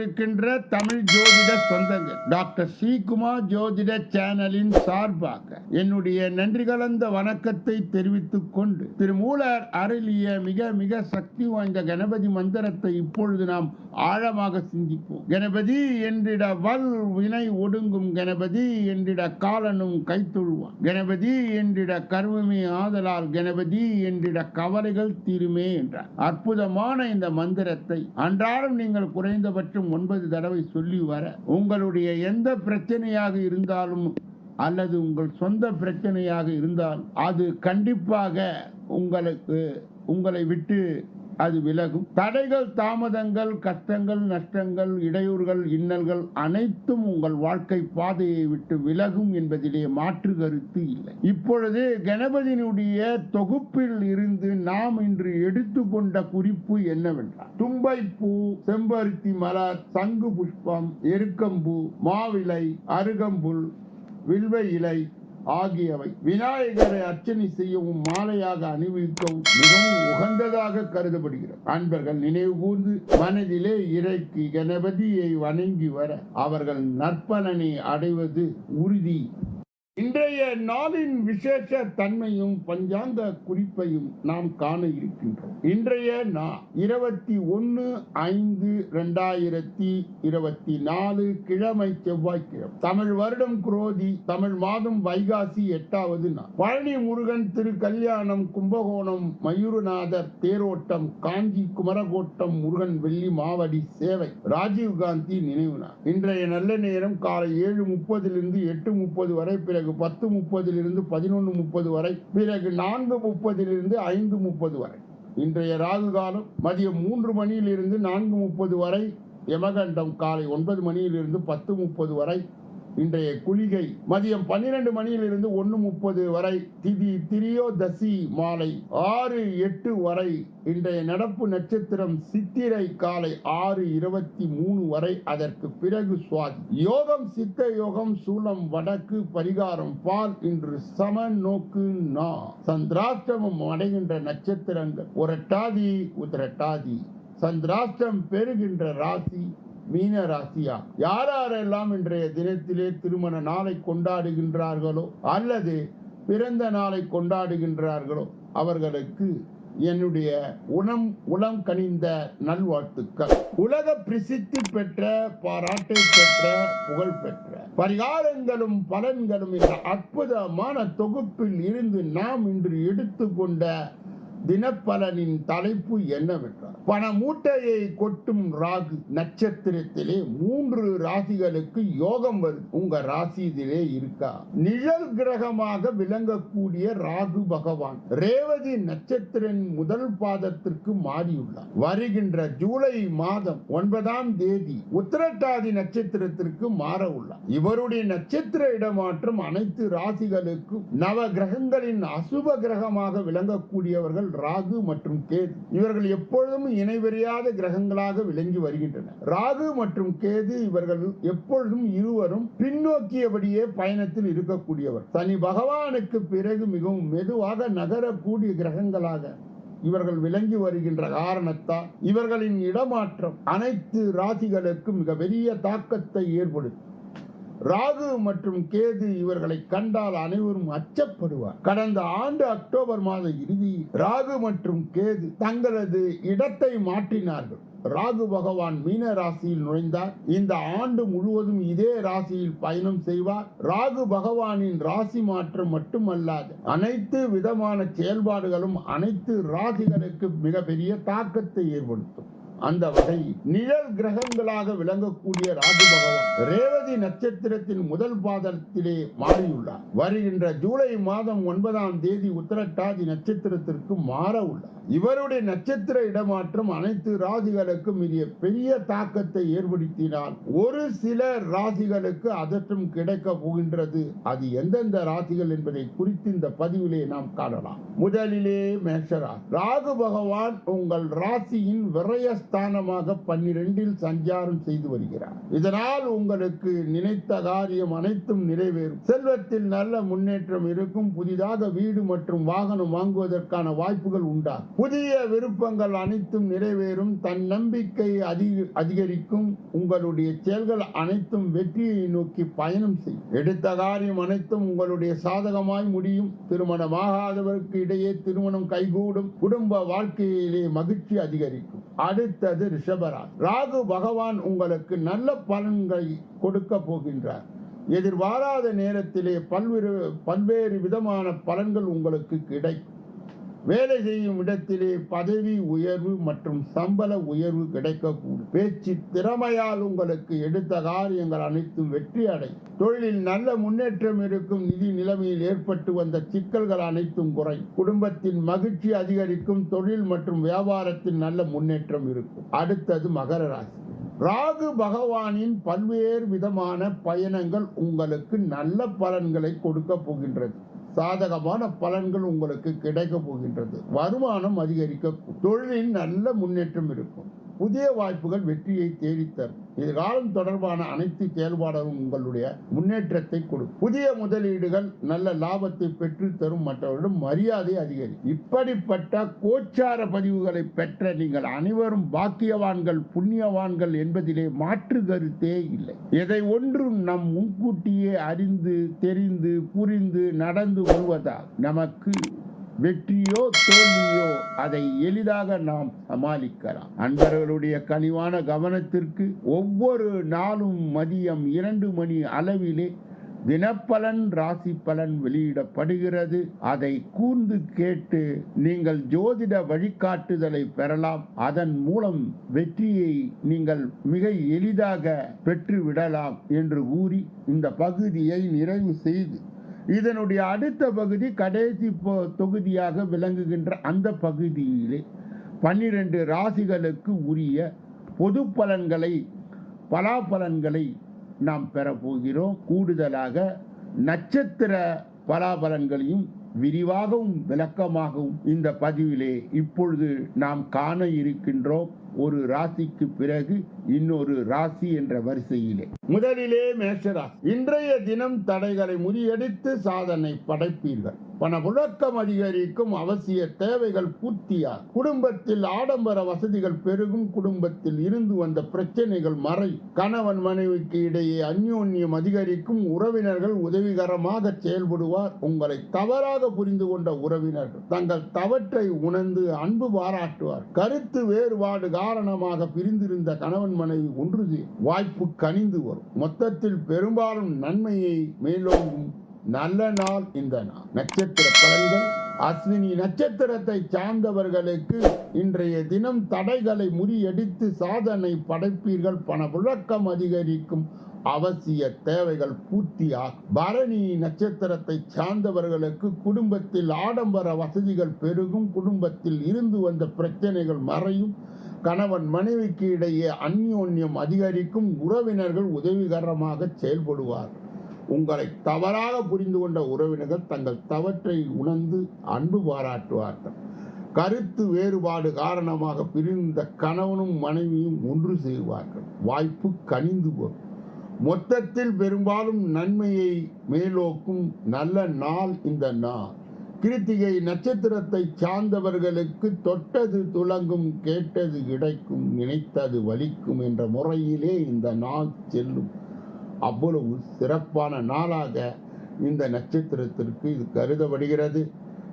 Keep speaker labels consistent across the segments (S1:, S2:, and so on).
S1: கொண்டிருக்கின்ற தமிழ் ஜோதிட சொந்தங்கள் டாக்டர் ஸ்ரீகுமார் ஜோதிட சேனலின் சார்பாக என்னுடைய நன்றி கலந்த வணக்கத்தை தெரிவித்துக் கொண்டு திருமூலர் அருளிய மிக மிக சக்தி வாய்ந்த கணபதி மந்திரத்தை இப்பொழுது நாம் ஆழமாக சிந்திப்போம். கணபதி என்றிட வல் வினை ஒடுங்கும் கணபதி என்றிட காலனும் கைத்தொழுவான். கணபதி என்றிட கருவமே ஆதலால் கணபதி என்றிட கவலைகள் தீருமே என்றார். அற்புதமான இந்த மந்திரத்தை அன்றாடம் நீங்கள் குறைந்தபட்சம் ஒன்பது தடவை சொல்லி வர உங்களுடைய எந்த பிரச்சனையாக இருந்தாலும் அல்லது உங்கள் சொந்த பிரச்சனையாக இருந்தால் அது கண்டிப்பாக உங்களுக்கு உங்களை விட்டு அது விலகும். தடைகள் தாமதங்கள் கஷ்டங்கள் நஷ்டங்கள் இடையூறுகள் இன்னல்கள் அனைத்தும் உங்கள் வாழ்க்கை பாதையை விட்டு விலகும் என்பதிலே மாற்று கருத்து இல்லை. இப்பொழுது கணபதியினுடைய தொகுப்பில் இருந்து நாம் இன்று எடுத்துக்கொண்ட குறிப்பு என்னவென்றால் தும்பை பூ செம்பருத்தி மலர் சங்கு புஷ்பம் எருக்கம்பூ மாவிலை அருகம்புல் வில்வ இலை ஆகியவை விநாயகரை அர்ச்சனை செய்யவும் மாலையாக அணிவிக்கவும் மிகவும் உகந்ததாக கருதப்படுகிறது. அன்பர்கள் நினைவு கூர்ந்து மனதிலே இறைக்கு கணபதியை வணங்கி வர அவர்கள் நற்பலனை அடைவது உறுதி. இன்றைய நாளின் விசேஷ தன்மையும் பஞ்சாந்த குறிப்பையும் நாம் காண இருக்கின்றோம். இன்றைய நா இருபத்தி ஒன்று ஐந்து ரெண்டாயிரத்தி இருபத்தி நாலு கிழமை செவ்வாய்க்கிழமை. தமிழ் வருடம் குரோதி தமிழ் மாதம் வைகாசி எட்டாவது நாள். பழனி முருகன் திரு கல்யாணம் கும்பகோணம் மயூரநாதர் தேரோட்டம் காஞ்சி குமரகோட்டம் முருகன் வெள்ளி மாவடி சேவை. ராஜீவ் காந்தி நினைவு நாள். இன்றைய நல்ல நேரம் காலை ஏழு முப்பதிலிருந்து எட்டு முப்பது வரை பிறகு பத்து முப்பதிலிருந்து பதினொன்று முப்பது வரை பிறகு நான்கு முப்பதிலிருந்து ஐந்து முப்பது வரை. இன்றைய ராகு காலம் மதியம் மூன்று மணியிலிருந்து நான்கு முப்பது வரை யமகண்டம் காலை ஒன்பது மணியிலிருந்து பத்து முப்பது வரை இன்றைய குளிகை மதியம் பன்னிரண்டு மணியிலிருந்து ஒன்று முப்பது வரை திதி திரியோதசி மாலை ஆறு எட்டு வரை இன்றைய நடப்பு நட்சத்திரம் சித்திரை காலை ஆறு இருபத்தி மூணு வரை. அதற்கு பிறகு சுவாதி. யோகம் சித்த யோகம் சூலம் வடக்கு பரிகாரம் பால் இன்று சம நோக்கு நா. சந்திராஷ்டமம் அடைகின்ற நட்சத்திரங்கள். ஒரட்டாதி உதரட்டாதி. சந்திராஷ்டம் பெறுகின்ற ராசி மீன ராசியா யார் யாரெல்லாம் இன்றைய தினத்திலே திருமண நாளை கொண்டாடுகின்றார்களோ அல்லது பிறந்த நாளை கொண்டாடுகின்றார்களோ அவர்களுக்கு என்னுடைய உணம் உளம் கனிந்த நல்வாழ்த்துக்கள். உலக பிரசித்தி பெற்ற பாராட்டை பெற்ற புகழ் பெற்ற பரிகாரங்களும் பலன்களும் இந்த அற்புதமான தொகுப்பில் இருந்து நாம் இன்று எடுத்துக்கொண்ட தினப்பலனின் தலைப்பு என்னவென்றால் பண மூட்டையை கொட்டும் ராகு நட்சத்திரத்திலே மூன்று ராசிகளுக்கு யோகம் வருது உங்க ராசியிலே இருக்கா? நிழல் கிரகமாக விளங்கக்கூடிய ராகு பகவான் ரேவதி நட்சத்திரன் முதல் பாதத்திற்கு மாறியுள்ளார். வருகின்ற ஜூலை மாதம் ஒன்பதாம் தேதி உத்திரட்டாதி நட்சத்திரத்திற்கு மாற உள்ளார் இவருடைய நட்சத்திர இடமாற்றம் அனைத்து ராசிகளுக்கும் நவ கிரகங்களின் அசுப கிரகமாக விளங்கக்கூடியவர்கள் ராகு மற்றும் கேது. இவர்கள் எப்பொழுதும் இணைவறியாத கிரகங்களாக விளங்கி வருகின்றனர். ராகு மற்றும் கேது இவர்கள் எப்பொழுதும் இருவரும் பின்னோக்கியபடியே பயணத்தில் இருக்கக்கூடியவர். சனி பகவானுக்கு பிறகு மிகவும் மெதுவாக நகரக்கூடிய கிரகங்களாக இவர்கள் விளங்கி வருகின்ற காரணத்தால் இவர்களின் இடமாற்றம் அனைத்து ராசிகளுக்கும் மிக பெரிய தாக்கத்தை ஏற்படுத்தும். ராகு மற்றும் கேது இவர்களை கண்டால் அனைவரும் அச்சப்படுவார். கடந்த ஆண்டு அக்டோபர் மாத இறுதியில் ராகு மற்றும் கேது தங்களது இடத்தை மாற்றினார்கள். ராகு பகவான் மீன ராசியில் நுழைந்தார். இந்த ஆண்டு முழுவதும் இதே ராசியில் பயணம் செய்வார். ராகு பகவானின் ராசி மாற்றம் மட்டுமல்லாது அனைத்து விதமான செயல்பாடுகளும் அனைத்து ராசிகளுக்கு மிகப்பெரிய தாக்கத்தை ஏற்படுத்தும். அந்த வகை நிழல் கிரகங்களாக விளங்கக்கூடிய ராகு பகவான் ரேவதி நட்சத்திரத்தின் முதல் பாதத்திலே மாறியுள்ளார். வருகின்ற ஜூலை மாதம் ஒன்பதாம் தேதி உத்தரட்டாதி நட்சத்திரத்திற்கு மாற உள்ளார். இவருடைய நட்சத்திர இடமாற்றம் அனைத்து ராசிகளுக்கும் மிக பெரிய தாக்கத்தை ஏற்படுத்தினால் ஒரு சில ராசிகளுக்கு அதற்றம் கிடைக்க போகின்றது. அது எந்தெந்த ராசிகள் என்பதை குறித்து இந்த பதிவிலே நாம் காணலாம். முதலிலே மேஷரா ராகு பகவான் உங்கள் ராசியின் விரயஸ்த ஸ்தானமாக பன்னிரெண்டில் சஞ்சாரம் செய்து வருகிறார். இதனால் உங்களுக்கு நினைத்த காரியம் அனைத்தும் நிறைவேறும். செல்வத்தில் நல்ல முன்னேற்றம் இருக்கும். புதிதாக வீடு மற்றும் வாகனம் வாங்குவதற்கான வாய்ப்புகள் உண்டாகும். புதிய விருப்பங்கள் அனைத்தும் நிறைவேறும். தன் நம்பிக்கை அதிக அதிகரிக்கும். உங்களுடைய செயல்கள் அனைத்தும் வெற்றியை நோக்கி பயணம் செய்யும். எடுத்த காரியம் அனைத்தும் உங்களுடைய சாதகமாய் முடியும். திருமணமாகாதவருக்கு இடையே திருமணம் கைகூடும். குடும்ப வாழ்க்கையிலே மகிழ்ச்சி அதிகரிக்கும். அடுத்தது ரிஷபராசி ராகு பகவான் உங்களுக்கு நல்ல பலன்களை கொடுக்க போகின்றார். எதிர்பாராத நேரத்திலே பல்வேறு பல்வேறு விதமான பலன்கள் உங்களுக்கு கிடைக்கும். வேலை செய்யும் இடத்திலே பதவி உயர்வு மற்றும் சம்பள உயர்வு கிடைக்கக்கூடும். பேச்சு திறமையால் உங்களுக்கு எடுத்த காரியங்கள் அனைத்தும் வெற்றி அடையும். தொழிலில் நல்ல முன்னேற்றம் இருக்கும் நிதி நிலைமையில் ஏற்பட்டு வந்த சிக்கல்கள் அனைத்தும் குறையும். குடும்பத்தின் மகிழ்ச்சி அதிகரிக்கும் தொழில் மற்றும் வியாபாரத்தில் நல்ல முன்னேற்றம் இருக்கும். அடுத்தது மகர ராசி. ராகு பகவானின் பல்வேறு விதமான பயணங்கள் உங்களுக்கு நல்ல பலன்களை கொடுக்க போகின்றது. சாதகமான பலன்கள் உங்களுக்கு கிடைக்க போகின்றது. வருமானம் அதிகரிக்க தொழிலில் நல்ல முன்னேற்றம் இருக்கும். புதிய வாய்ப்புகள் வெற்றியை தேடித்தரும். எதிர்காலம் தொடர்பான அனைத்து செயல்பாடுகளும் உங்களுடைய முன்னேற்றத்தை கொடுக்கும். புதிய முதலீடுகள் நல்ல லாபத்தை பெற்று தரும் மரியாதை அதிகரிக்கும். இப்படிப்பட்ட கோச்சார பதிவுகளை பெற்ற நீங்கள் அனைவரும் பாக்கியவான்கள் புண்ணியவான்கள் என்பதிலே மாற்று கருத்தே இல்லை. எதை ஒன்றும் நம் முன்கூட்டியே அறிந்து தெரிந்து புரிந்து நடந்து கொள்வதால் நமக்கு வெற்றியோ தோல்வியோ அதை எளிதாக நாம் சமாளிக்கலாம். அன்பர்களுடைய கனிவான கவனத்திற்கு ஒவ்வொரு நாளும் மதியம் இரண்டு மணி அளவிலே தினப்பலன் ராசி பலன் வெளியிடப்படுகிறது. அதை கூர்ந்து கேட்டு நீங்கள் ஜோதிட வழிகாட்டுதலை பெறலாம். அதன் மூலம் வெற்றியை நீங்கள் மிக எளிதாக பெற்றுவிடலாம் என்று கூறி இந்த பகுதியை நிறைவு செய்து இதனுடைய அடுத்த பகுதி கடைசி பொ- தொகுதியாக விளங்குகின்ற அந்த பகுதியிலே பன்னிரண்டு ராசிகளுக்கு உரிய பொது பலன்களை பலாபலன்களை நாம் பெறப்போகிறோம். கூடுதலாக நட்சத்திர பலாபலன்களையும் விரிவாகவும் விளக்கமாகவும் இந்த பதிவிலே இப்பொழுது நாம் காண இருக்கின்றோம். ஒரு ராசிக்கு பிறகு இன்னொரு ராசி என்ற வரிசையிலே. முதலிலே மேஷராசி இன்றைய தினம் தடைகளை முறியடித்து சாதனை படைப்பீர்கள். பணப்புழக்கம் அதிகரிக்கும் அவசிய தேவைகள் பூர்த்தியாகும். குடும்பத்தில் ஆடம்பர வசதிகள் பெருகும். குடும்பத்தில் இருந்து வந்த பிரச்சனைகள் மறை. கணவன் மனைவிக்கு இடையே அந்யோன்யம் அதிகரிக்கும். உறவினர்கள் உதவிகரமாக செயல்படுவார். உங்களை தவறாக புரிந்து கொண்ட உறவினர்கள் தங்கள் தவற்றை உணர்ந்து அன்பு பாராட்டுவார். கருத்து வேறுபாடு காரணமாக பிரிந்திருந்த கணவன் மனைவி ஒன்று வாய்ப்பு கனிந்து வரும். மொத்தத்தில் பெரும்பாலும் நன்மையை மேலோங்கும் நல்ல நாள் இந்த நாள் நட்சத்திர பலன்கள். அஸ்வினி நட்சத்திரத்தை சார்ந்தவர்களுக்கு இன்றைய தினம் தடைகளை முறியடித்து சாதனை படைப்பீர்கள். பணப்புழக்கம் அதிகரிக்கும் அவசிய தேவைகள் பூர்த்தியாகும். பரணி நட்சத்திரத்தை சார்ந்தவர்களுக்கு குடும்பத்தில் ஆடம்பர வசதிகள் பெருகும். குடும்பத்தில் இருந்து வந்த பிரச்சனைகள் மறையும். கணவன் மனைவிக்கு இடையே அந்யோன்யம் அதிகரிக்கும் உறவினர்கள் உதவிகரமாக செயல்படுவார். உங்களை தவறாக புரிந்து கொண்ட உறவினர்கள் தங்கள் தவற்றை உணர்ந்து அன்பு பாராட்டுவார்கள். கருத்து வேறுபாடு காரணமாக பிரிந்த கணவனும் மனைவியும் ஒன்று செய்வார்கள் வாய்ப்பு கனிந்து வரும் மொத்தத்தில் பெரும்பாலும் நன்மையை மேலோக்கும் நல்ல நாள் இந்த நாள். கிருத்திகை நட்சத்திரத்தை சார்ந்தவர்களுக்கு தொட்டது துலங்கும் கேட்டது கிடைக்கும் நினைத்தது வலிக்கும் என்ற முறையிலே இந்த நாள் செல்லும். அவ்வளவு சிறப்பான நாளாக இந்த நட்சத்திரத்திற்கு இது கருதப்படுகிறது.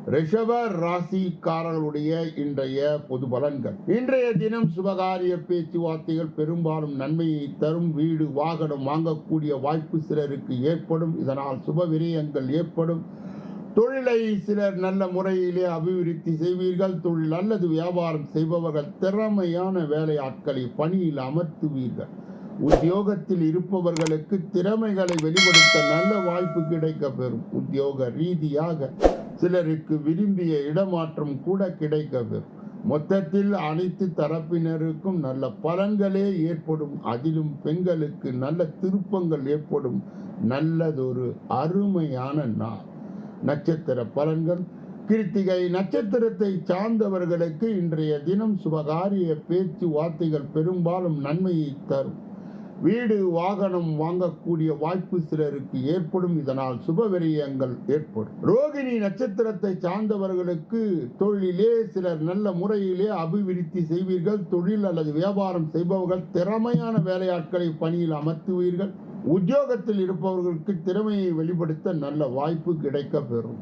S1: ரிஷப ராசிக்காரர்களுடைய இன்றைய பொது பலன்கள். இன்றைய தினம் சுபகாரிய பேச்சுவார்த்தைகள் பெரும்பாலும் நன்மையை தரும். வீடு வாகனம் வாங்கக்கூடிய வாய்ப்பு சிலருக்கு ஏற்படும். இதனால் சுப விரயங்கள் ஏற்படும். தொழிலை சிலர் நல்ல முறையிலே அபிவிருத்தி செய்வீர்கள். தொழில் அல்லது வியாபாரம் செய்பவர்கள் திறமையான வேலையாட்களை பணியில் அமர்த்துவீர்கள். உத்தியோகத்தில் இருப்பவர்களுக்கு திறமைகளை வெளிப்படுத்த நல்ல வாய்ப்பு கிடைக்க பெறும் உத்தியோக ரீதியாக சிலருக்கு விரும்பிய இடமாற்றம் கூட கிடைக்க பெறும் மொத்தத்தில் அனைத்து தரப்பினருக்கும் நல்ல பலன்களே ஏற்படும். அதிலும் பெண்களுக்கு நல்ல திருப்பங்கள் ஏற்படும். நல்லதொரு அருமையான நாள். நட்சத்திர பலன்கள். கிருத்திகை நட்சத்திரத்தை சார்ந்தவர்களுக்கு இன்றைய தினம் சுபகாரிய பேச்சு வார்த்தைகள் பெரும்பாலும் நன்மையை தரும். வீடு வாகனம் வாங்கக்கூடிய வாய்ப்பு சிலருக்கு ஏற்படும். இதனால் சுப விரயங்கள் ஏற்படும். ரோகிணி நட்சத்திரத்தை சார்ந்தவர்களுக்கு தொழிலே சிலர் நல்ல முறையிலே அபிவிருத்தி செய்வீர்கள். தொழில் அல்லது வியாபாரம் செய்பவர்கள் திறமையான வேலையாட்களை பணியில் அமர்த்துவீர்கள். உத்தியோகத்தில் இருப்பவர்களுக்கு திறமையை வெளிப்படுத்த நல்ல வாய்ப்பு கிடைக்கப் பெறும்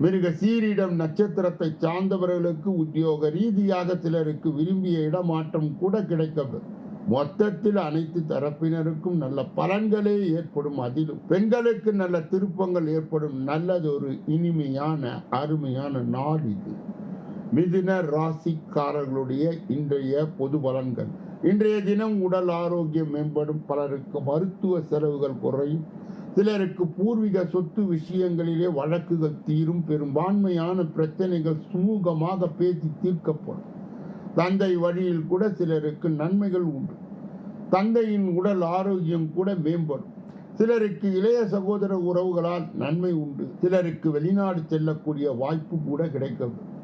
S1: மிருக சீரிடம் நட்சத்திரத்தை சார்ந்தவர்களுக்கு உத்தியோக ரீதியாக சிலருக்கு விரும்பிய இடமாற்றம் கூட கிடைக்கப்பெறும். மொத்தத்தில் அனைத்து தரப்பினருக்கும் நல்ல பலன்களே ஏற்படும் அதிலும். பெண்களுக்கு நல்ல திருப்பங்கள் ஏற்படும் நல்லதொரு இனிமையான அருமையான நாள் இது. மிதுன ராசிக்காரர்களுடைய இன்றைய பொது பலன்கள். இன்றைய தினம் உடல் ஆரோக்கியம் மேம்படும். பலருக்கு மருத்துவ செலவுகள் குறையும். சிலருக்கு பூர்வீக சொத்து விஷயங்களிலே வழக்குகள் தீரும். பெரும்பான்மையான பிரச்சனைகள் சுமூகமாக பேசி தீர்க்கப்படும். தந்தை வழியில் கூட சிலருக்கு நன்மைகள் உண்டு. தந்தையின் உடல் ஆரோக்கியம் கூட மேம்படும். சிலருக்கு இளைய சகோதர உறவுகளால் நன்மை உண்டு. சிலருக்கு வெளிநாடு செல்லக்கூடிய வாய்ப்பு கூட கிடைக்கும்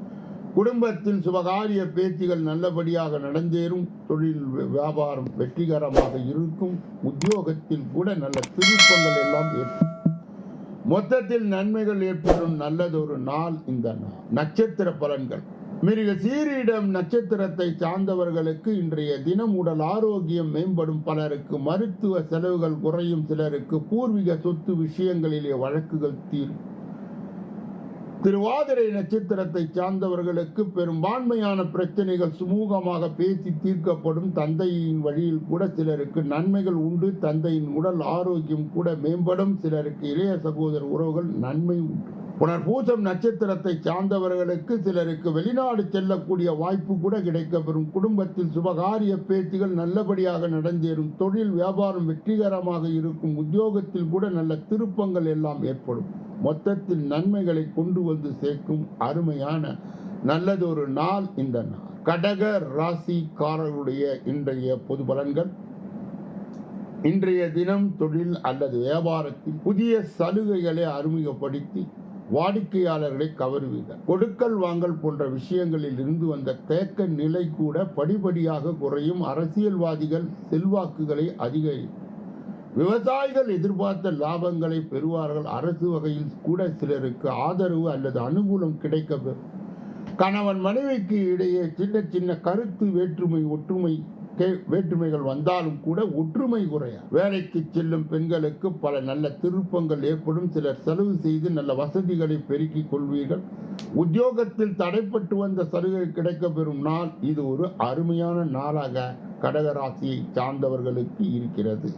S1: குடும்பத்தில் சுபகாரிய பேச்சுகள் நல்லபடியாக நடந்தேறும். தொழில் வியாபாரம் வெற்றிகரமாக இருக்கும். உத்தியோகத்தில் கூட நல்ல திருப்பங்கள் எல்லாம் ஏற்படும் மொத்தத்தில் நன்மைகள் ஏற்படும் நல்லதொரு நாள் இந்த நாள். நட்சத்திர பலன்கள். மிருக சீரியிடம் நட்சத்திரத்தை சார்ந்தவர்களுக்கு இன்றைய தினம் உடல் ஆரோக்கியம் மேம்படும். பலருக்கு மருத்துவ செலவுகள் குறையும். சிலருக்கு பூர்வீக சொத்து விஷயங்களிலே வழக்குகள் தீரும். திருவாதிரை நட்சத்திரத்தை சார்ந்தவர்களுக்கு பெரும்பான்மையான பிரச்சனைகள் சுமூகமாக பேசி தீர்க்கப்படும் தந்தையின் வழியில் கூட சிலருக்கு நன்மைகள் உண்டு. தந்தையின் உடல் ஆரோக்கியம் கூட மேம்படும். சிலருக்கு இளைய சகோதர உறவுகள் நன்மை உண்டு. புனர்பூசம் நட்சத்திரத்தை சார்ந்தவர்களுக்கு சிலருக்கு வெளிநாடு செல்லக்கூடிய வாய்ப்பு கூட கிடைக்கப்பெறும். குடும்பத்தில் சுபகாரிய பேச்சுகள் நல்லபடியாக நடந்தேறும். தொழில் வியாபாரம் வெற்றிகரமாக இருக்கும். உத்தியோகத்தில் கூட நல்ல திருப்பங்கள் எல்லாம் ஏற்படும். மொத்தத்தில் நன்மைகளை கொண்டு வந்து சேர்க்கும் அருமையான நல்லதொரு நாள் இந்த நாள். கடக ராசிக்காரர்களுடைய இன்றைய பொது பலன்கள். இன்றைய தினம் தொழில் அல்லது வியாபாரத்தில் புதிய சலுகைகளை அறிமுகப்படுத்தி வாடிக்கையாளர்களை கவருவீர்கள். கொடுக்கல் வாங்கல் போன்ற விஷயங்களில் இருந்து வந்த தேக்க நிலை கூட படிப்படியாக குறையும். அரசியல்வாதிகள் செல்வாக்குகளை அதிகரிக்கும் விவசாயிகள் எதிர்பார்த்த லாபங்களை பெறுவார்கள். அரசு வகையில் கூட சிலருக்கு ஆதரவு அல்லது அனுகூலம் கிடைக்க கணவன் மனைவிக்கு இடையே சின்ன சின்ன கருத்து வேற்றுமை ஒற்றுமை வேற்றுமைகள் வந்தாலும் கூட ஒற்றுமை குறையா? வேலைக்கு செல்லும் பெண்களுக்கு பல நல்ல திருப்பங்கள் ஏற்படும். சிலர் செலவு செய்து நல்ல வசதிகளை பெருக்கிக் கொள்வீர்கள். உத்தியோகத்தில் தடைப்பட்டு வந்த சலுகை கிடைக்கப்பெறும் நாள். இது ஒரு அருமையான நாளாக கடகராசியை சார்ந்தவர்களுக்கு இருக்கிறது.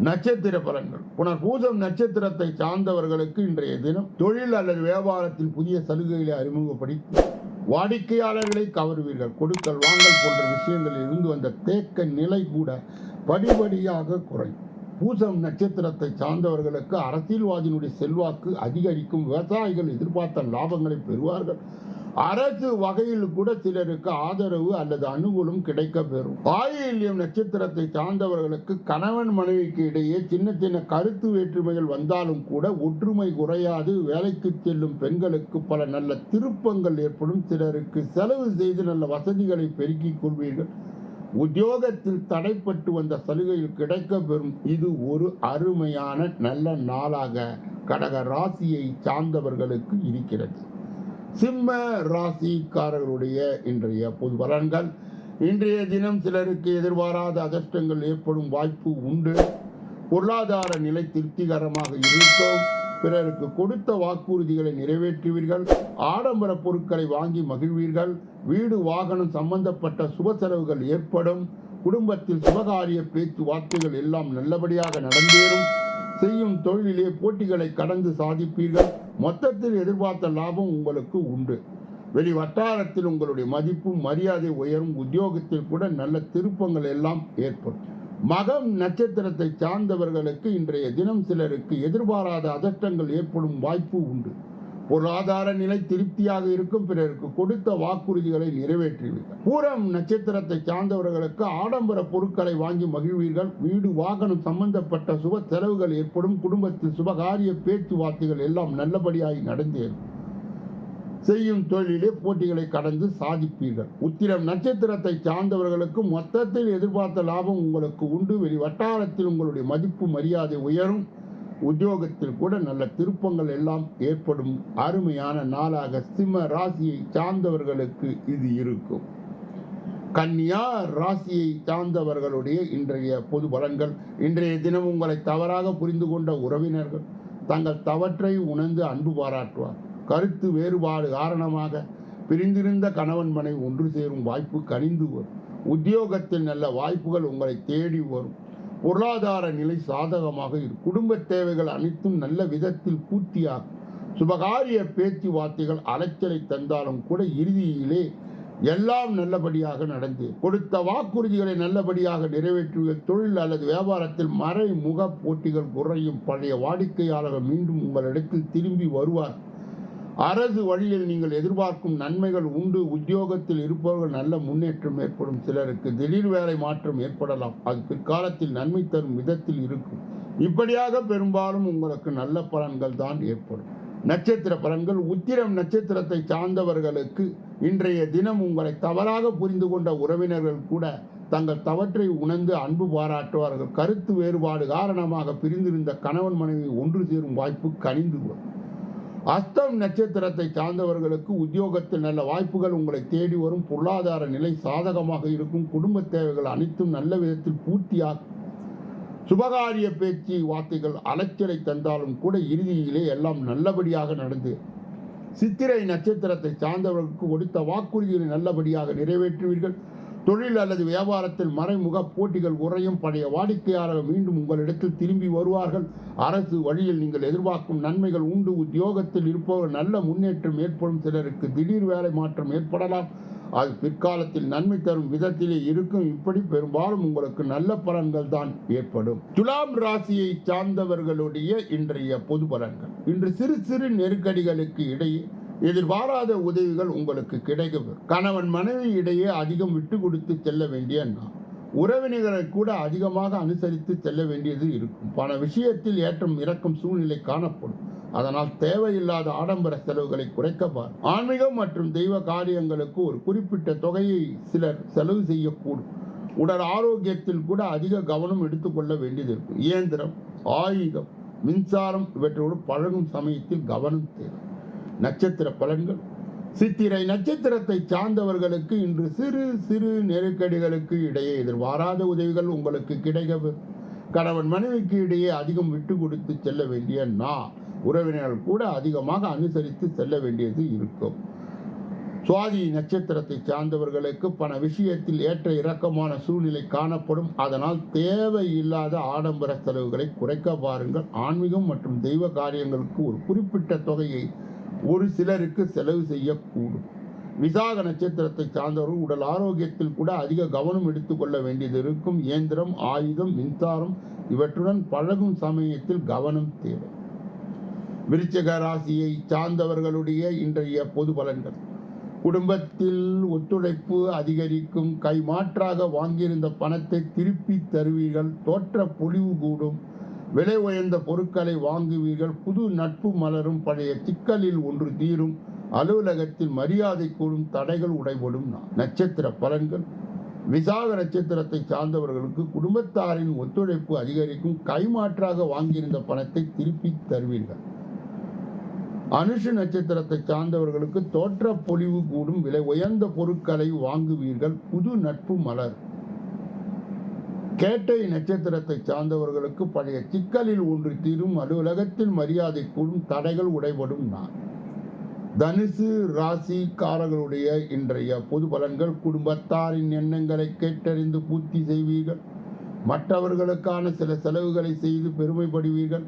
S1: நட்சத்திர பலன்கள். புனர் பூசம் நட்சத்திரத்தை சார்ந்தவர்களுக்கு இன்றைய தினம் தொழில் அல்லது வியாபாரத்தில் புதிய சலுகைகளை அறிமுகப்படுத்தி வாடிக்கையாளர்களை கவருவீர்கள். கொடுக்கல் வாங்கல் போன்ற விஷயங்களில் இருந்து வந்த தேக்க நிலை கூட படிபடியாக குறையும் பூசம் நட்சத்திரத்தை சார்ந்தவர்களுக்கு அரசியல்வாதியினுடைய செல்வாக்கு அதிகரிக்கும். விவசாயிகள் எதிர்பார்த்த லாபங்களை பெறுவார்கள். அரசு வகையில் கூட சிலருக்கு ஆதரவு அல்லது அனுகூலம் கிடைக்க பெறும் ஆயில்யம் நட்சத்திரத்தை சார்ந்தவர்களுக்கு கணவன் மனைவிக்கு இடையே சின்ன சின்ன கருத்து வேற்றுமைகள் வந்தாலும் கூட ஒற்றுமை குறையாது. வேலைக்கு செல்லும் பெண்களுக்கு பல நல்ல திருப்பங்கள் ஏற்படும். சிலருக்கு செலவு செய்து நல்ல வசதிகளை பெருக்கிக் கொள்வீர்கள். உத்தியோகத்தில் தடைப்பட்டு வந்த சலுகையில் கிடைக்க பெறும் இது ஒரு அருமையான நல்ல நாளாக கடக ராசியை சார்ந்தவர்களுக்கு இருக்கிறது. சிம்ம ராசிக்காரர்களுடைய இன்றைய பொது பலன்கள். இன்றைய தினம் சிலருக்கு எதிர்பாராத அதிர்ஷ்டங்கள் ஏற்படும் வாய்ப்பு உண்டு. பொருளாதார நிலை திருப்திகரமாக இருக்கும். பிறருக்கு கொடுத்த வாக்குறுதிகளை நிறைவேற்றுவீர்கள். ஆடம்பர பொருட்களை வாங்கி மகிழ்வீர்கள். வீடு வாகனம் சம்பந்தப்பட்ட சுப செலவுகள் ஏற்படும். குடும்பத்தில் சுபகாரிய பேச்சுவார்த்தைகள் எல்லாம் நல்லபடியாக நடந்தேறும். செய்யும் தொழிலிலே போட்டிகளை கடந்து சாதிப்பீர்கள். மொத்தத்தில் எதிர்பார்த்த லாபம் உங்களுக்கு உண்டு. வெளி வட்டாரத்தில் உங்களுடைய மதிப்பும் மரியாதை உயரும் உத்தியோகத்தில் கூட நல்ல திருப்பங்கள் எல்லாம் ஏற்படும். மகம் நட்சத்திரத்தை சார்ந்தவர்களுக்கு இன்றைய தினம் சிலருக்கு எதிர்பாராத அதட்டங்கள் ஏற்படும் வாய்ப்பு உண்டு. பொருளாதார நிலை திருப்தியாக இருக்கும் பிறருக்கு கொடுத்த வாக்குறுதிகளை நிறைவேற்றுவீர்கள் பூரம் நட்சத்திரத்தை சார்ந்தவர்களுக்கு ஆடம்பர பொருட்களை வாங்கி மகிழ்வீர்கள். வீடு வாகனம் சம்பந்தப்பட்ட சுப செலவுகள் ஏற்படும். குடும்பத்தில் சுபகாரிய பேச்சுவார்த்தைகள் எல்லாம் நல்லபடியாகி நடந்தேன் செய்யும் தொழிலிலே போட்டிகளை கடந்து சாதிப்பீர்கள். உத்திரம் நட்சத்திரத்தை சார்ந்தவர்களுக்கு மொத்தத்தில் எதிர்பார்த்த லாபம் உங்களுக்கு உண்டு. வெளி வட்டாரத்தில் உங்களுடைய மதிப்பு மரியாதை உயரும். உத்தியோகத்தில் கூட நல்ல திருப்பங்கள் எல்லாம் ஏற்படும் அருமையான நாளாக சிம்ம ராசியை சார்ந்தவர்களுக்கு இது இருக்கும். கன்னியா ராசியை சார்ந்தவர்களுடைய இன்றைய பொது பலன்கள் இன்றைய தினம் உங்களை தவறாக புரிந்து கொண்ட உறவினர்கள் தங்கள் தவற்றை உணர்ந்து அன்பு பாராட்டுவார். கருத்து வேறுபாடு காரணமாக பிரிந்திருந்த கணவன் மனைவி ஒன்று சேரும் வாய்ப்பு கனிந்து வரும். உத்தியோகத்தில் நல்ல வாய்ப்புகள் உங்களை தேடி வரும். பொருளாதார நிலை சாதகமாக இருக்கும். குடும்ப தேவைகள் அனைத்தும் நல்ல விதத்தில் பூர்த்தியாகும். சுபகாரிய பேச்சுவார்த்தைகள் அலைச்சலை தந்தாலும் கூட இறுதியிலே எல்லாம் நல்லபடியாக நடந்து கொடுத்த வாக்குறுதிகளை நல்லபடியாக நிறைவேற்றுவீர்கள் தொழில் அல்லது வியாபாரத்தில் மறைமுக போட்டிகள் குறையும். பழைய வாடிக்கையாளர்கள் மீண்டும் உங்களிடத்தில் திரும்பி வருவார் அரசு வழியில் நீங்கள் எதிர்பார்க்கும் நன்மைகள் உண்டு. உத்தியோகத்தில் இருப்பவர்கள் நல்ல முன்னேற்றம் ஏற்படும். சிலருக்கு திடீர் வேலை மாற்றம் ஏற்படலாம். அது பிற்காலத்தில் நன்மை தரும் விதத்தில் இருக்கும். இப்படியாக பெரும்பாலும் உங்களுக்கு நல்ல பலன்கள் தான் ஏற்படும். நட்சத்திர பலன்கள் உத்திரம் நட்சத்திரத்தை சார்ந்தவர்களுக்கு இன்றைய தினம் உங்களை தவறாக புரிந்து கொண்ட உறவினர்கள் கூட தங்கள் தவற்றை உணர்ந்து அன்பு பாராட்டுவார்கள். கருத்து வேறுபாடு காரணமாக பிரிந்திருந்த கணவன் மனைவி ஒன்று சேரும் வாய்ப்பு கனிந்து வரும். அஸ்தம் நட்சத்திரத்தை சார்ந்தவர்களுக்கு உத்தியோகத்தில் நல்ல வாய்ப்புகள் உங்களை தேடி வரும். பொருளாதார நிலை சாதகமாக இருக்கும். குடும்ப தேவைகள் அனைத்தும் நல்ல விதத்தில் பூர்த்தியாகும். சுபகாரிய பேச்சு வார்த்தைகள் அலைச்சலை தந்தாலும் கூட இறுதியிலே எல்லாம் நல்லபடியாக நடந்து. சித்திரை நட்சத்திரத்தை சார்ந்தவர்களுக்கு கொடுத்த வாக்குறுதிகளை நல்லபடியாக நிறைவேற்றுவீர்கள். தொழில் அல்லது வியாபாரத்தில் மறைமுக போட்டிகள் உறையும் பழைய வாடிக்கையாளர்கள் மீண்டும் உங்களிடத்தில் திரும்பி வருவார்கள். அரசு வழியில் நீங்கள் எதிர்பார்க்கும் நன்மைகள் உண்டு. உத்தியோகத்தில் இருப்பவர்கள் நல்ல முன்னேற்றம் ஏற்படும். சிலருக்கு திடீர் வேலை மாற்றம் ஏற்படலாம். அது பிற்காலத்தில் நன்மை தரும் விதத்திலே இருக்கும். இப்படி பெரும்பாலும் உங்களுக்கு நல்ல பலன்கள் தான் ஏற்படும். துலாம் ராசியை சார்ந்தவர்களுடைய இன்றைய பொது பலன்கள். இன்று சிறு சிறு நெருக்கடிகளுக்கு இடையே எதிர்பாராத உதவிகள் உங்களுக்கு கிடைக்கும். கணவன் மனைவி இடையே அதிகம் விட்டு கொடுத்து செல்ல வேண்டிய நாள். உறவினர்களை கூட அதிகமாக அனுசரித்து செல்ல வேண்டியது இருக்கும். பல விஷயத்தில் ஏற்றம் இறக்கும் சூழ்நிலை காணப்படும். அதனால் தேவையில்லாத ஆடம்பர செலவுகளை குறைக்கப்பார் ஆன்மீகம் மற்றும் தெய்வ காரியங்களுக்கு ஒரு குறிப்பிட்ட தொகையை சிலர் செலவு செய்யக்கூடும். உடல் ஆரோக்கியத்தில் கூட அதிக கவனம் எடுத்துக்கொள்ள வேண்டியது இருக்கும். இயந்திரம் ஆயுதம் மின்சாரம் இவற்றோடு பழகும் சமயத்தில் கவனம் தேவை. நட்சத்திர பலன்கள். சித்திரை நட்சத்திரத்தை சார்ந்தவர்களுக்கு இன்று சிறு சிறு நெருக்கடிகளுக்கு இடையே எதிர்பாராத உதவிகள் உங்களுக்கு கிடைக்கும் கணவன் மனைவிக்கு இடையே அதிகம் விட்டு கொடுத்து செல்ல வேண்டிய நா உறவினர்கள் கூட அதிகமாக அனுசரித்து செல்ல வேண்டியது இருக்கும். சுவாதி நட்சத்திரத்தை சார்ந்தவர்களுக்கு பண விஷயத்தில் ஏற்ற இறக்கமான சூழ்நிலை காணப்படும். அதனால் தேவையில்லாத ஆடம்பர செலவுகளை குறைக்க பாருங்கள். ஆன்மீகம் மற்றும் தெய்வ காரியங்களுக்கு ஒரு குறிப்பிட்ட தொகையை ஒரு சிலருக்கு செலவு செய்யக்கூடும். விசாக நட்சத்திரத்தை சார்ந்தவர்கள் உடல் ஆரோக்கியத்தில் கூட அதிக கவனம் எடுத்துக்கொள்ள வேண்டியது இருக்கும். இயந்திரம் ஆயுதம் மின்சாரம் இவற்றுடன் பழகும் சமயத்தில் கவனம் தேவை. விருச்சக ராசியை சார்ந்தவர்களுடைய இன்றைய பொது பலன்கள். குடும்பத்தில் ஒத்துழைப்பு அதிகரிக்கும். கைமாற்றாக வாங்கியிருந்த பணத்தை திருப்பி தருவீர்கள். தோற்ற பொலிவு கூடும். விலை உயர்ந்த பொருட்களை வாங்குவீர்கள். புது நட்பு மலரும். பழைய திக்கலில் ஒன்று தீரும். அலுவலகத்தில் மரியாதை கூடும். தடைகள் உடைபடும். நட்சத்திர பலன்கள். விசாக நட்சத்திரத்தை சார்ந்தவர்களுக்கு குடும்பத்தாரின் ஒத்துழைப்பு அதிகரிக்கும். கைமாற்றாக வாங்கியிருந்த பணத்தை திருப்பி தருவீர்கள். அனுஷ நட்சத்திரத்தை சார்ந்தவர்களுக்கு தோற்ற பொலிவு கூடும். விலை உயர்ந்த பொருட்களை வாங்குவீர்கள். புது நட்பு மலர். கேட்டை நட்சத்திரத்தை சார்ந்தவர்களுக்கு பழைய சிக்கலில் ஒன்று தீரும் அலுவலகத்தில் மரியாதை கூடும் தடைகள் உடைபடும் நான் தனுசு ராசிக்காரர்களுடைய இன்றைய பொது பலன்கள் குடும்பத்தாரின் எண்ணங்களை கேட்டறிந்து பூர்த்தி செய்வீர்கள். மற்றவர்களுக்கான சில செலவுகளை செய்து பெருமைப்படுவீர்கள்.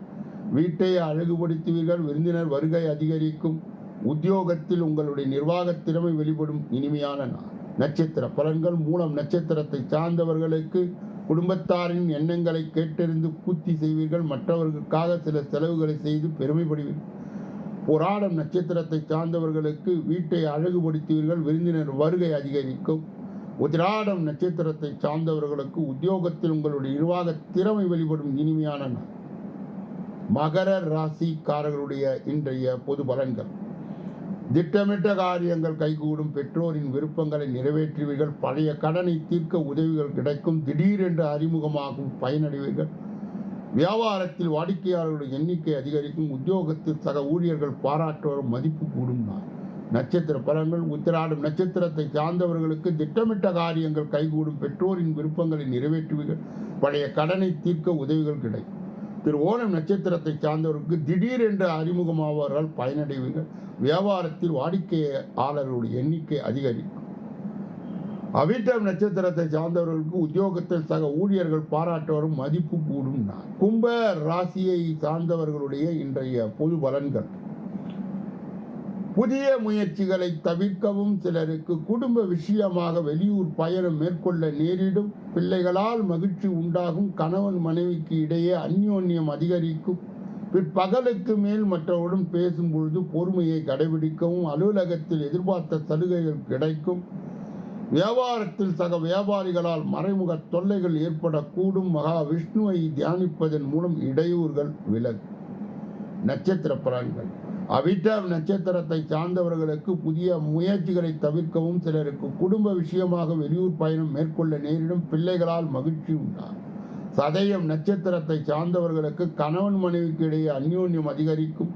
S1: வீட்டை அழகுபடுத்துவீர்கள். விருந்தினர் வருகை அதிகரிக்கும். உத்தியோகத்தில் உங்களுடைய நிர்வாக திறமை வெளிப்படும் இனிமையான நாள். நட்சத்திர பலன்கள் மூலம் நட்சத்திரத்தை சார்ந்தவர்களுக்கு குடும்பத்தாரின் எண்ணங்களை கேட்டறிந்து பூர்த்தி செய்வீர்கள். மற்றவர்களுக்காக சில செலவுகளை செய்து பெருமைப்படுவீர்கள். புராடம் நட்சத்திரத்தை சார்ந்தவர்களுக்கு வீட்டை அழகுபடுத்துவீர்கள். விருந்தினர் வருகை அதிகரிக்கும். உதிராடம் நட்சத்திரத்தை சார்ந்தவர்களுக்கு உத்தியோகத்தில் உங்களுடைய நிர்வாக திறமை வெளிப்படும் இனிமையான மகர ராசிக்காரர்களுடைய இன்றைய பொது பலன்கள். திட்டமிட்ட காரியங்கள் கைகூடும் பெற்றோரின் விருப்பங்களை நிறைவேற்றுவீர்கள். பழைய கடனை தீர்க்க உதவிகள் கிடைக்கும். திடீரென்று அறிமுகமாகும் பயனடைவீர்கள். வியாபாரத்தில் வாடிக்கையாளர்களுடைய எண்ணிக்கை அதிகரிக்கும். உத்தியோகத்தில் சக ஊழியர்கள் பாராட்டுவரும் மதிப்பு கூடும் நான் நட்சத்திர பலன்கள் உத்திராடும் நட்சத்திரத்தை சார்ந்தவர்களுக்கு திட்டமிட்ட காரியங்கள் கைகூடும். பெற்றோரின் விருப்பங்களை நிறைவேற்றுவீர்கள். பழைய கடனை தீர்க்க உதவிகள் கிடைக்கும். திரு ஓணம் நட்சத்திரத்தை சார்ந்தவருக்கு திடீரென்று அறிமுகமாவார்கள் பயனடைவீர்கள். வியாபாரத்தில் வாடிக்கையாளர்களுடைய எண்ணிக்கை அதிகரிக்கும். அவிட்டம் நட்சத்திரத்தை சார்ந்தவர்களுக்கு உத்தியோகத்தில் சக ஊழியர்கள் பாராட்டுவரும் மதிப்பு கூடும் கும்ப ராசியை சார்ந்தவர்களுடைய இன்றைய பொது பலன்கள். புதிய முயற்சிகளை தவிர்க்கவும் சிலருக்கு குடும்ப விஷயமாக வெளியூர் பயணம் மேற்கொள்ள நேரிடும். பிள்ளைகளால் மகிழ்ச்சி உண்டாகும். கணவன் மனைவிக்கு இடையே அந்யோன்யம் அதிகரிக்கும். பிற்பகலுக்கு மேல் மற்றவருடன் பேசும் பொழுது பொறுமையை கடைபிடிக்கவும் அலுவலகத்தில் எதிர்பார்த்த சலுகைகள் கிடைக்கும். வியாபாரத்தில் சக வியாபாரிகளால் மறைமுக தொல்லைகள் ஏற்படக்கூடும். மகா விஷ்ணுவை தியானிப்பதன் மூலம் இடையூறுகள் விலகும் நட்சத்திர பலன்கள். அவிட்டம் நட்சத்திரத்தை சார்ந்தவர்களுக்கு புதிய முயற்சிகளை தவிர்க்கவும் சிலருக்கு குடும்ப விஷயமாக வெளியூர் பயணம் மேற்கொள்ள நேரிடும். பிள்ளைகளால் மகிழ்ச்சி உண்டாகும். சதயம் நட்சத்திரத்தை சார்ந்தவர்களுக்கு கணவன் மனைவிக்கு இடையே அந்யோன்யம் அதிகரிக்கும்.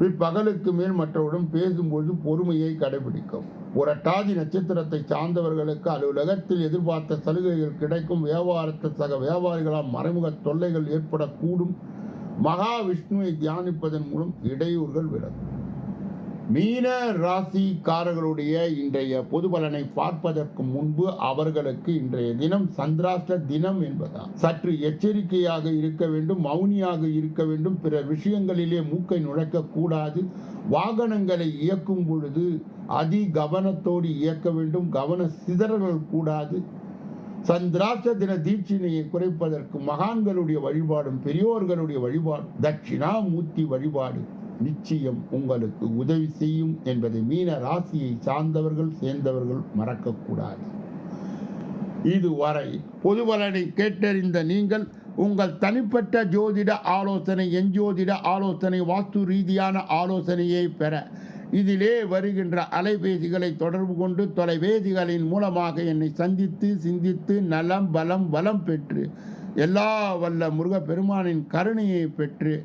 S1: பிற்பகலுக்கு மேல் மற்றவருடன் பேசும்பொழுது பொறுமையை கடைபிடிக்கும். புரட்டாதி நட்சத்திரத்தை சார்ந்தவர்களுக்கு அலுவலகத்தில் எதிர்பார்த்த சலுகைகள் கிடைக்கும். வியாபாரத்தில் சக வியாபாரிகளால் மறைமுக தொல்லைகள் ஏற்படக்கூடும். மகாவிஷ்ணுவை தியானிப்பதன் மூலம் இடையூறுகள் விலகும். மீன ராசிக்காரர்களுடைய இன்றைய பொது பலனை பார்ப்பதற்கு முன்பு அவர்களுக்கு இன்றைய தினம் சந்திராஷ்ட தினம் என்பதால் சற்று எச்சரிக்கையாக இருக்க வேண்டும் மௌனியாக இருக்க வேண்டும். பிற விஷயங்களிலே மூக்கை நுழைக்க கூடாது. வாகனங்களை இயக்கும் பொழுது அதி கவனத்தோடு இயக்க வேண்டும். கவன சிதறல்கள் கூடாது. சந்திராஷ்ட தின தீட்சிணையை குறைப்பதற்கு மகான்களுடைய வழிபாடும் பெரியோர்களுடைய வழிபாடும் தட்சிணாமூர்த்தி வழிபாடு நிச்சயம் உங்களுக்கு உதவி செய்யும் என்பதை மீன ராசியை சார்ந்தவர்கள் சேர்ந்தவர்கள் மறக்கக்கூடாது. இதுவரை பொதுவலனை கேட்டறிந்த நீங்கள் உங்கள் தனிப்பட்ட ஜோதிட ஆலோசனை எஞ்சோதிட ஆலோசனை வாஸ்து ரீதியான ஆலோசனையை பெற இதிலே வருகின்ற அலைபேசிகளை தொடர்பு கொண்டு தொலைபேசிகளின் மூலமாக என்னை சந்தித்து சிந்தித்து நலம் பலம் வளம் பெற்று எல்லா வல்ல முருகப்பெருமானின் கருணையை பெற்று